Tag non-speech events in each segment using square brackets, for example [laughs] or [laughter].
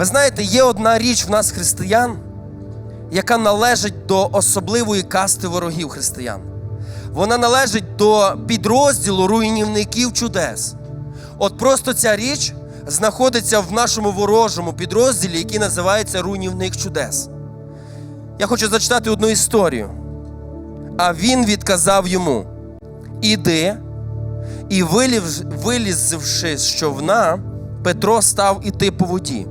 Ви знаєте, є одна річ в нас, християн, яка належить до особливої касти ворогів християн. Вона належить до підрозділу руйнівників чудес. От просто ця річ знаходиться в нашому ворожому підрозділі, який називається Руйнівник чудес. Я хочу зачитати одну історію. А він відказав йому: Іди, і виліз, вилізши з човна, Петро став іти по воді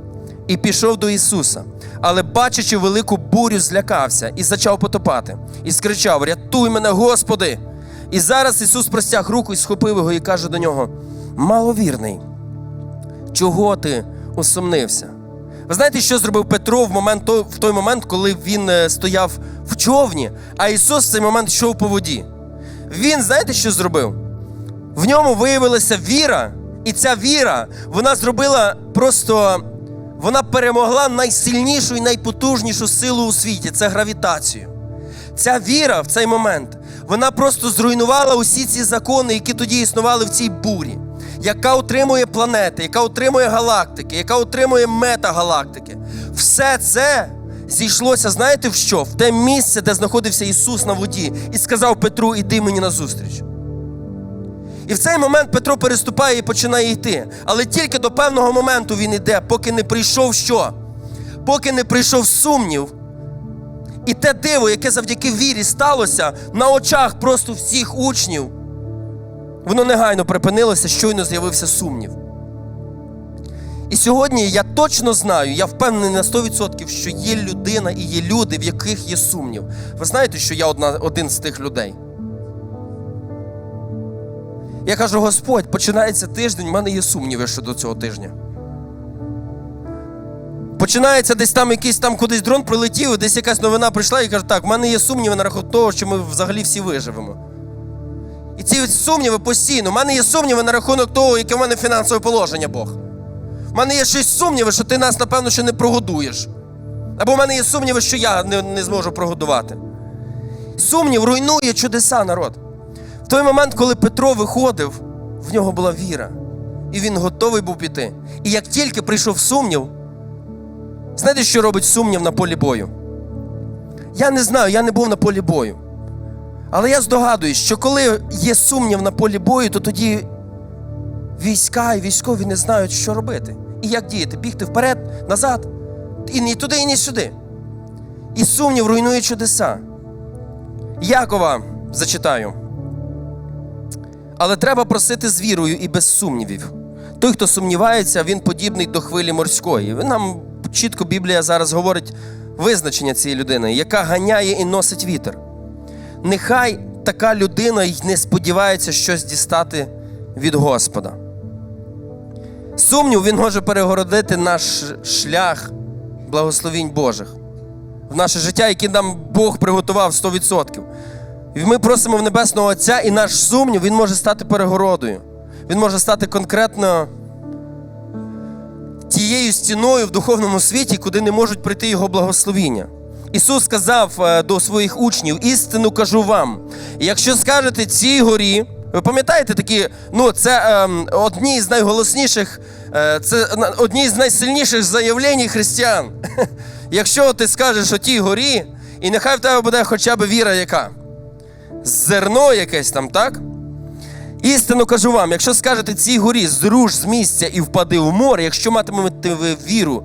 і пішов до Ісуса. Але, бачачи велику бурю, злякався і почав потопати, і скричав: Рятуй мене, Господи! І зараз Ісус простяг руку і схопив його і каже до нього: Маловірний, чого ти усумнився? Ви знаєте, що зробив Петро в, момент, в той момент, коли він е, стояв в човні, а Ісус в цей момент йшов по воді? Він, знаєте, що зробив? В ньому виявилася віра, і ця віра вона зробила просто. Вона перемогла найсильнішу і найпотужнішу силу у світі це гравітацію. Ця віра в цей момент вона просто зруйнувала усі ці закони, які тоді існували в цій бурі, яка утримує планети, яка утримує галактики, яка утримує метагалактики. Все це зійшлося, знаєте в що? В те місце, де знаходився Ісус на воді, і сказав Петру: іди мені назустріч. І в цей момент Петро переступає і починає йти. Але тільки до певного моменту він йде, поки не прийшов що? Поки не прийшов сумнів. І те диво, яке завдяки вірі сталося на очах просто всіх учнів, воно негайно припинилося, щойно з'явився сумнів. І сьогодні я точно знаю, я впевнений на 100%, що є людина і є люди, в яких є сумнів. Ви знаєте, що я одна, один з тих людей. Я кажу, Господь, починається тиждень, в мене є сумніви щодо цього тижня. Починається десь там якийсь там кудись дрон прилетів, і десь якась новина прийшла і каже, так, в мене є сумніви на рахунок того, що ми взагалі всі виживемо. І ці сумніви постійно. У мене є сумніви на рахунок того, яке в мене фінансове положення Бог. У мене є щось сумніви, що ти нас, напевно, ще не прогодуєш. Або в мене є сумніви, що я не, не зможу прогодувати. Сумнів руйнує чудеса, народ. Той момент, коли Петро виходив, в нього була віра. І він готовий був піти. І як тільки прийшов сумнів, знаєте, що робить сумнів на полі бою? Я не знаю, я не був на полі бою. Але я здогадуюсь, що коли є сумнів на полі бою, то тоді війська і військові не знають, що робити. І як діяти? Бігти вперед, назад, і ні туди, і ні сюди. І сумнів руйнує чудеса. Якова зачитаю. Але треба просити з вірою і без сумнівів. Той, хто сумнівається, він подібний до хвилі морської. Нам чітко Біблія зараз говорить визначення цієї людини, яка ганяє і носить вітер. Нехай така людина й не сподівається щось дістати від Господа. Сумнів він може перегородити наш шлях благословінь Божих в наше життя, яке нам Бог приготував 100%. І ми просимо в Небесного Отця, і наш сумнів він може стати перегородою. Він може стати конкретно тією стіною в духовному світі, куди не можуть прийти його благословіння. Ісус сказав е, до своїх учнів: істину кажу вам. Якщо скажете цій горі, ви пам'ятаєте такі, ну це ем, одні з найголосніших, е, це одні з найсильніших заявлень християн. [laughs] Якщо ти скажеш отій горі, і нехай в тебе буде хоча б віра яка? Зерно якесь там, так? Істину кажу вам, якщо скажете цій горі, зруш з місця і впади в море, якщо матимете ви віру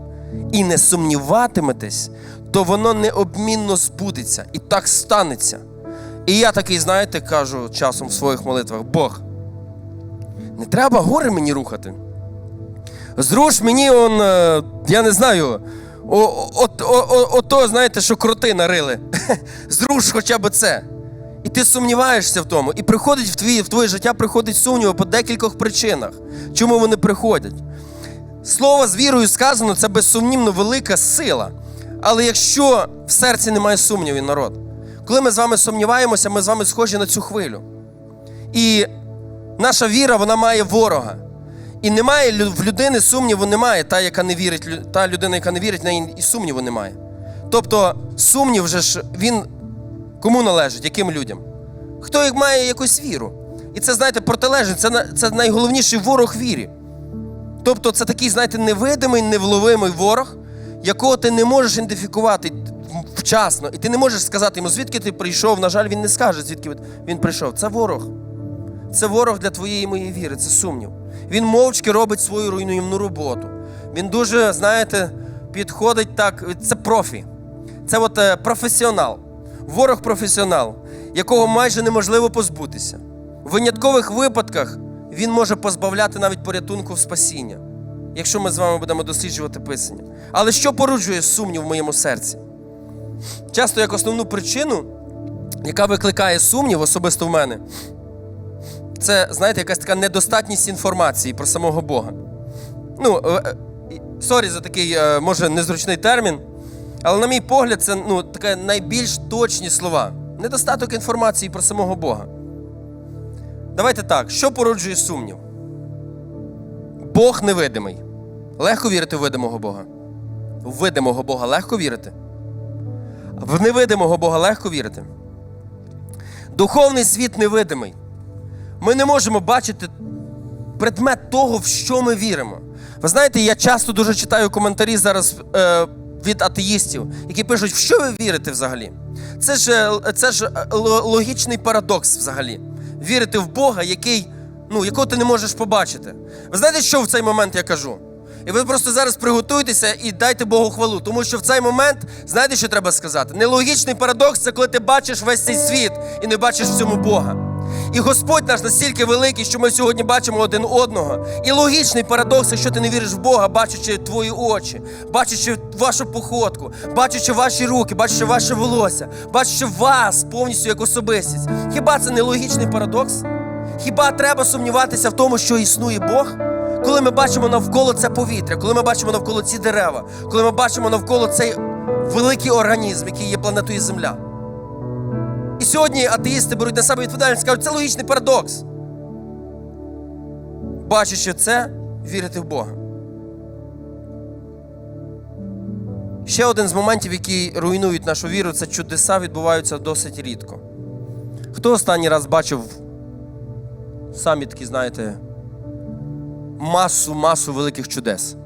і не сумніватиметесь, то воно необмінно збудеться. І так станеться. І я такий, знаєте, кажу часом в своїх молитвах: Бог, не треба гори мені рухати. Зруш мені он, е, я не знаю, ото, знаєте, що кроти нарили. [laughs] Зруш хоча б це. Ти сумніваєшся в тому. І приходить в твоє, в твоє життя приходить сумніви по декількох причинах. Чому вони приходять? Слово з вірою сказано, це безсумнівно велика сила. Але якщо в серці немає сумнівів, народ, коли ми з вами сумніваємося, ми з вами схожі на цю хвилю. І наша віра, вона має ворога. І немає в людини сумніву немає, та, яка не вірить, та людина, яка не вірить, в неї і сумніву немає. Тобто, сумнів же ж він кому належить, яким людям? Хто має якусь віру? І це, знаєте, протилежить, це, це найголовніший ворог вірі. Тобто це такий, знаєте, невидимий, невловимий ворог, якого ти не можеш ідентифікувати вчасно. І ти не можеш сказати йому, звідки ти прийшов. На жаль, він не скаже, звідки він прийшов. Це ворог. Це ворог для твоєї моєї віри, це сумнів. Він мовчки робить свою руйнівну роботу. Він дуже, знаєте, підходить так. Це профі. Це от е, професіонал. Ворог професіонал, якого майже неможливо позбутися. В виняткових випадках він може позбавляти навіть порятунку в спасіння, якщо ми з вами будемо досліджувати писання. Але що породжує сумнів в моєму серці? Часто як основну причину, яка викликає сумнів, особисто в мене, це, знаєте, якась така недостатність інформації про самого Бога. Ну, е, е, сорі за такий, е, може, незручний термін, але, на мій погляд, це ну, таке найбільш точні слова. Недостаток інформації про самого Бога. Давайте так, що породжує сумнів? Бог невидимий. Легко вірити в видимого Бога. В видимого Бога легко вірити. В невидимого Бога легко вірити. Духовний світ невидимий. Ми не можемо бачити предмет того, в що ми віримо. Ви знаєте, я часто дуже читаю коментарі зараз е, від атеїстів, які пишуть, в що ви вірите взагалі. Це ж, е, це ж е, логічний парадокс взагалі. Вірити в Бога, який, ну, якого ти не можеш побачити. Ви знаєте, що в цей момент я кажу? І ви просто зараз приготуйтеся і дайте Богу хвалу. Тому що в цей момент, знаєте, що треба сказати? Нелогічний парадокс це коли ти бачиш весь цей світ і не бачиш в цьому Бога. І Господь наш настільки великий, що ми сьогодні бачимо один одного. І логічний парадокс, якщо ти не віриш в Бога, бачачи твої очі, бачачи вашу походку, бачачи ваші руки, бачачи ваше волосся, бачачи вас повністю як особистість. Хіба це не логічний парадокс? Хіба треба сумніватися в тому, що існує Бог? Коли ми бачимо навколо це повітря, коли ми бачимо навколо ці дерева, коли ми бачимо навколо цей великий організм, який є планетою Земля. Сьогодні атеїсти беруть на себе відповідальність і кажуть, це логічний парадокс. Бачачи це, вірити в Бога. Ще один з моментів, які руйнують нашу віру, це чудеса відбуваються досить рідко. Хто останній раз бачив самі такі, знаєте, масу, масу великих чудес?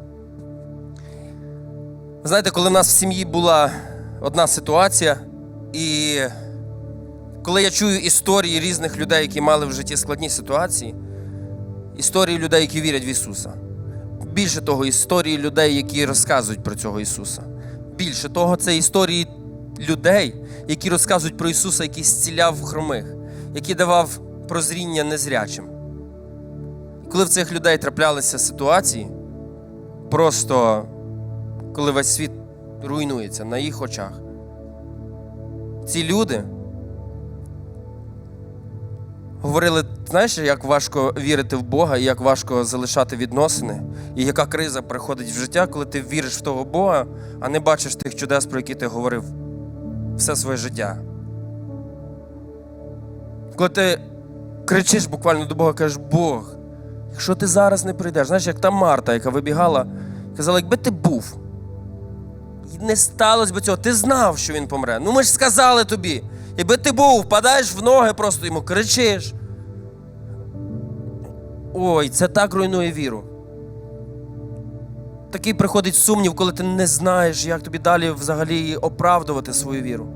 Знаєте, коли в нас в сім'ї була одна ситуація, і коли я чую історії різних людей, які мали в житті складні ситуації, історії людей, які вірять в Ісуса. Більше того, історії людей, які розказують про цього Ісуса. Більше того, це історії людей, які розказують про Ісуса, який зціляв хромих, який давав прозріння незрячим. І коли в цих людей траплялися ситуації, просто коли весь світ руйнується на їх очах, ці люди говорили, знаєш, як важко вірити в Бога, і як важко залишати відносини, і яка криза приходить в життя, коли ти віриш в того Бога, а не бачиш тих чудес, про які ти говорив все своє життя. Коли ти кричиш буквально до Бога, кажеш, Бог, якщо ти зараз не прийдеш, знаєш, як та Марта, яка вибігала, казала, якби ти був. Не сталося би цього. Ти знав, що він помре. Ну ми ж сказали тобі. Якби ти був, впадаєш в ноги, просто йому кричиш. Ой, це так руйнує віру. Такий приходить сумнів, коли ти не знаєш, як тобі далі взагалі оправдувати свою віру.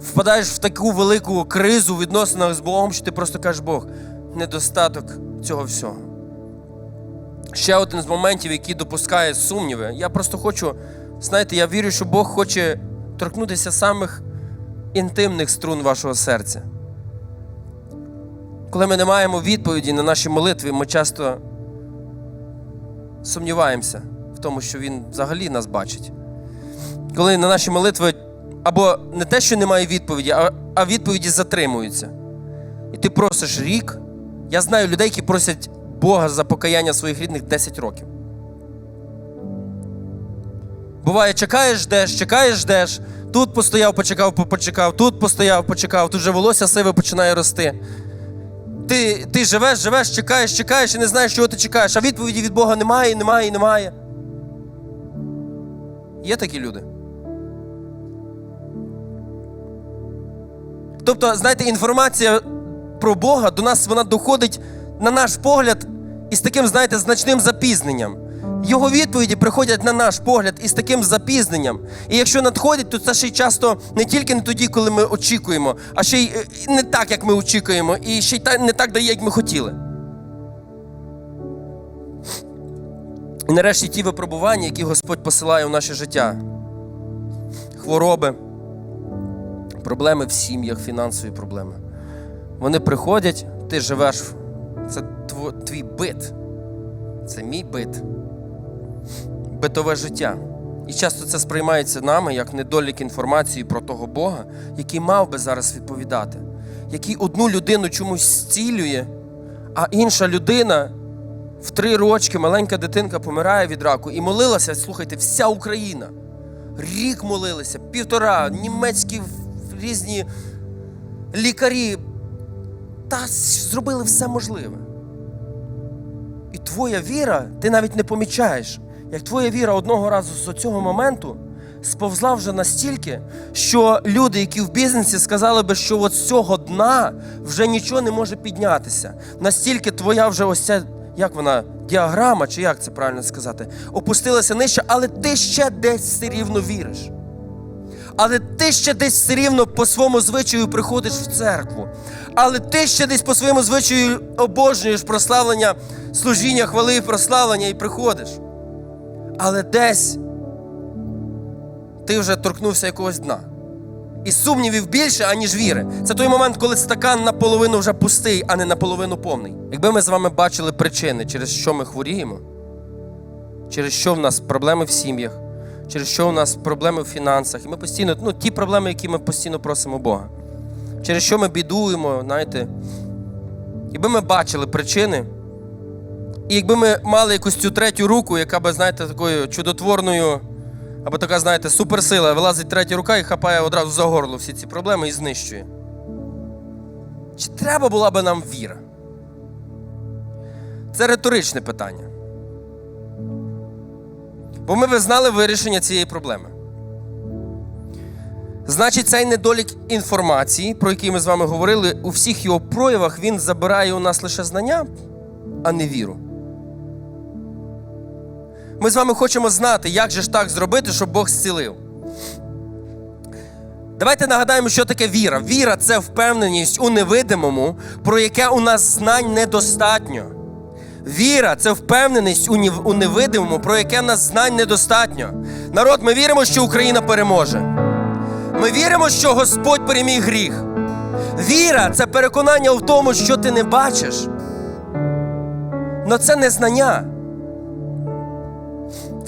Впадаєш в таку велику кризу в відносинах з Богом, що ти просто кажеш Бог, недостаток цього всього. Ще один з моментів, який допускає сумніви. Я просто хочу, знаєте, я вірю, що Бог хоче торкнутися самих інтимних струн вашого серця. Коли ми не маємо відповіді на наші молитви, ми часто сумніваємося в тому, що Він взагалі нас бачить. Коли на наші молитви або не те, що немає відповіді, а, відповіді затримуються. І ти просиш рік. Я знаю людей, які просять Бога за покаяння своїх рідних 10 років. Буває, чекаєш, ждеш, чекаєш, ждеш. Тут постояв, почекав, почекав, тут постояв, почекав, тут же волосся сиве починає рости. Ти, ти живеш, живеш, чекаєш, чекаєш і не знаєш, чого ти чекаєш, а відповіді від Бога немає, немає, немає. Є такі люди. Тобто, знаєте, інформація про Бога до нас вона доходить, на наш погляд, із таким, знаєте, значним запізненням. Його відповіді приходять на наш погляд із таким запізненням. І якщо надходять, то це ще й часто не тільки не тоді, коли ми очікуємо, а ще й е, не так, як ми очікуємо, і ще й не так дає, як ми хотіли. І нарешті ті випробування, які Господь посилає в наше життя. Хвороби, проблеми в сім'ях, фінансові проблеми. Вони приходять, ти живеш, це твій бит. Це мій бит. Битове життя. І часто це сприймається нами як недолік інформації про того Бога, який мав би зараз відповідати, який одну людину чомусь зцілює, а інша людина в три рочки маленька дитинка помирає від раку і молилася, слухайте, вся Україна. Рік молилися, півтора, німецькі різні лікарі та зробили все можливе. І твоя віра, ти навіть не помічаєш, як твоя віра одного разу з цього моменту сповзла вже настільки, що люди, які в бізнесі, сказали би, що от з цього дна вже нічого не може піднятися. Настільки твоя вже ось ця, як вона, діаграма, чи як це правильно сказати, опустилася нижче, але ти ще десь все рівно віриш. Але ти ще десь все рівно по своєму звичаю приходиш в церкву. Але ти ще десь по своєму звичаю обожнюєш прославлення, служіння, хвали і прославлення і приходиш. Але десь ти вже торкнувся якогось дна. І сумнівів більше, аніж віри. Це той момент, коли стакан наполовину вже пустий, а не наполовину повний. Якби ми з вами бачили причини, через що ми хворіємо, через що в нас проблеми в сім'ях, через що у нас проблеми в фінансах. І ми постійно, ну, ті проблеми, які ми постійно просимо Бога. Через що ми бідуємо, знаєте. Якби ми бачили причини, і якби ми мали якусь цю третю руку, яка би, знаєте, такою чудотворною, або така, знаєте, суперсила, вилазить третя рука і хапає одразу за горло всі ці проблеми і знищує. Чи треба була би нам віра? Це риторичне питання. Бо ми би знали вирішення цієї проблеми. Значить, цей недолік інформації, про який ми з вами говорили, у всіх його проявах він забирає у нас лише знання, а не віру. Ми з вами хочемо знати, як же ж так зробити, щоб Бог зцілив. Давайте нагадаємо, що таке віра. Віра це впевненість у невидимому, про яке у нас знань недостатньо. Віра це впевненість у невидимому, про яке нас знань недостатньо. Народ, ми віримо, що Україна переможе. Ми віримо, що Господь переміг гріх. Віра це переконання в тому, що ти не бачиш. Но це не знання.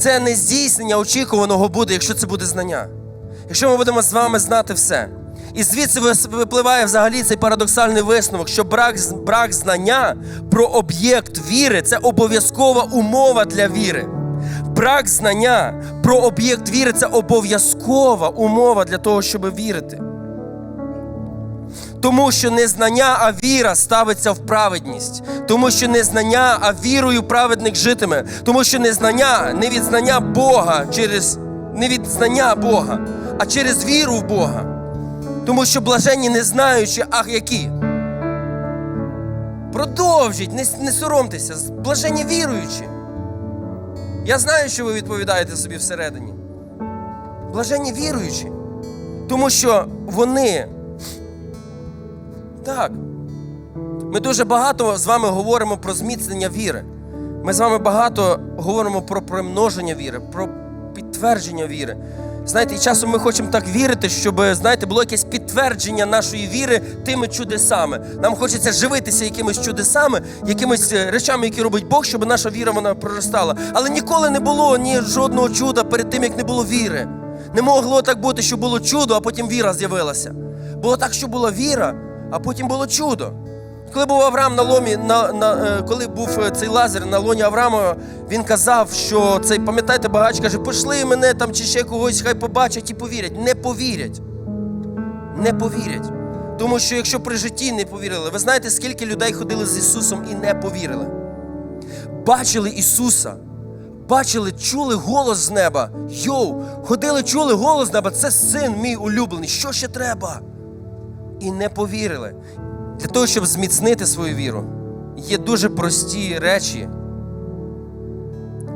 Це не здійснення очікуваного буде, якщо це буде знання. Якщо ми будемо з вами знати все. І звідси випливає взагалі цей парадоксальний висновок, що брак, брак знання про об'єкт віри це обов'язкова умова для віри. Брак знання про об'єкт віри це обов'язкова умова для того, щоб вірити. Тому що не знання, а віра ставиться в праведність. Тому що не знання, а вірою праведник житиме. Тому що не знання, не від знання Бога через не від знання Бога, а через віру в Бога. Тому що блаженні не знаючи, ах які. Продовжіть, не, не соромтеся, блаженні віруючі. Я знаю, що ви відповідаєте собі всередині. Блаженні віруючі. Тому що вони так. Ми дуже багато з вами говоримо про зміцнення віри. Ми з вами багато говоримо про примноження віри, про підтвердження віри. Знаєте, і часом ми хочемо так вірити, щоб знаєте, було якесь підтвердження нашої віри тими чудесами. Нам хочеться живитися якимись чудесами, якимись е, речами, які робить Бог, щоб наша віра вона проростала. Але ніколи не було ні жодного чуда перед тим, як не було віри. Не могло так бути, що було чудо, а потім віра з'явилася. Було так, що була віра, а потім було чудо. Коли був Авраам на ломі, на, на, е, коли був е, цей лазер на лоні Авраама, він казав, що цей, пам'ятаєте, багач каже, пошли мене там чи ще когось, хай побачать і повірять. Не повірять. Не повірять. Тому що якщо при житті не повірили, ви знаєте, скільки людей ходили з Ісусом і не повірили. Бачили Ісуса, бачили, чули голос з неба. Йоу, ходили, чули голос з неба. Це син мій улюблений. Що ще треба? І не повірили. Для того, щоб зміцнити свою віру, є дуже прості речі,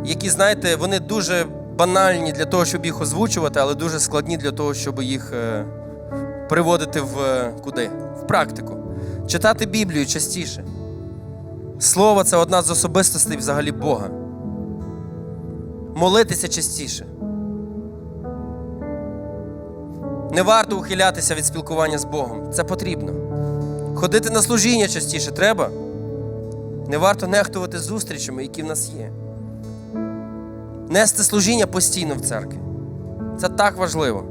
які, знаєте, вони дуже банальні для того, щоб їх озвучувати, але дуже складні для того, щоб їх е, приводити в е, куди? В практику. Читати Біблію частіше. Слово це одна з особистостей взагалі Бога. Молитися частіше. Не варто ухилятися від спілкування з Богом. Це потрібно. Ходити на служіння частіше треба. Не варто нехтувати зустрічами, які в нас є. Нести служіння постійно в церкві. Це так важливо.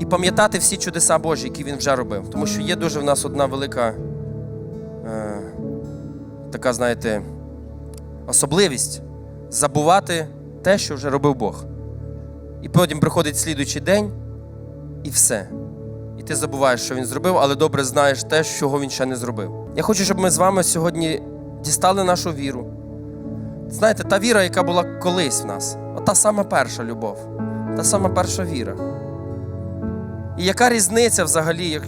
І пам'ятати всі чудеса Божі, які він вже робив. Тому що є дуже в нас одна велика е, така, знаєте, особливість забувати те, що вже робив Бог. І потім приходить слідуючий день, і все. І ти забуваєш, що він зробив, але добре знаєш те, чого він ще не зробив. Я хочу, щоб ми з вами сьогодні дістали нашу віру. Знаєте, та віра, яка була колись в нас, та сама перша любов, та сама перша віра. І яка різниця взагалі, як,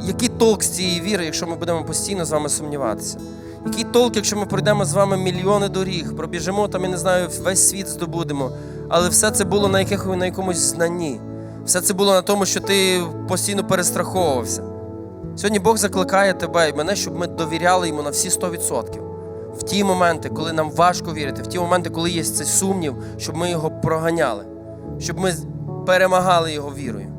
який толк з цієї віри, якщо ми будемо постійно з вами сумніватися? Який толк, якщо ми пройдемо з вами мільйони доріг, пробіжимо там, я не знаю, весь світ здобудемо, але все це було на, яких, на якомусь знанні. Все це було на тому, що ти постійно перестраховувався. Сьогодні Бог закликає тебе і мене, щоб ми довіряли йому на всі 100%. В ті моменти, коли нам важко вірити, в ті моменти, коли є цей сумнів, щоб ми його проганяли, щоб ми перемагали його вірою.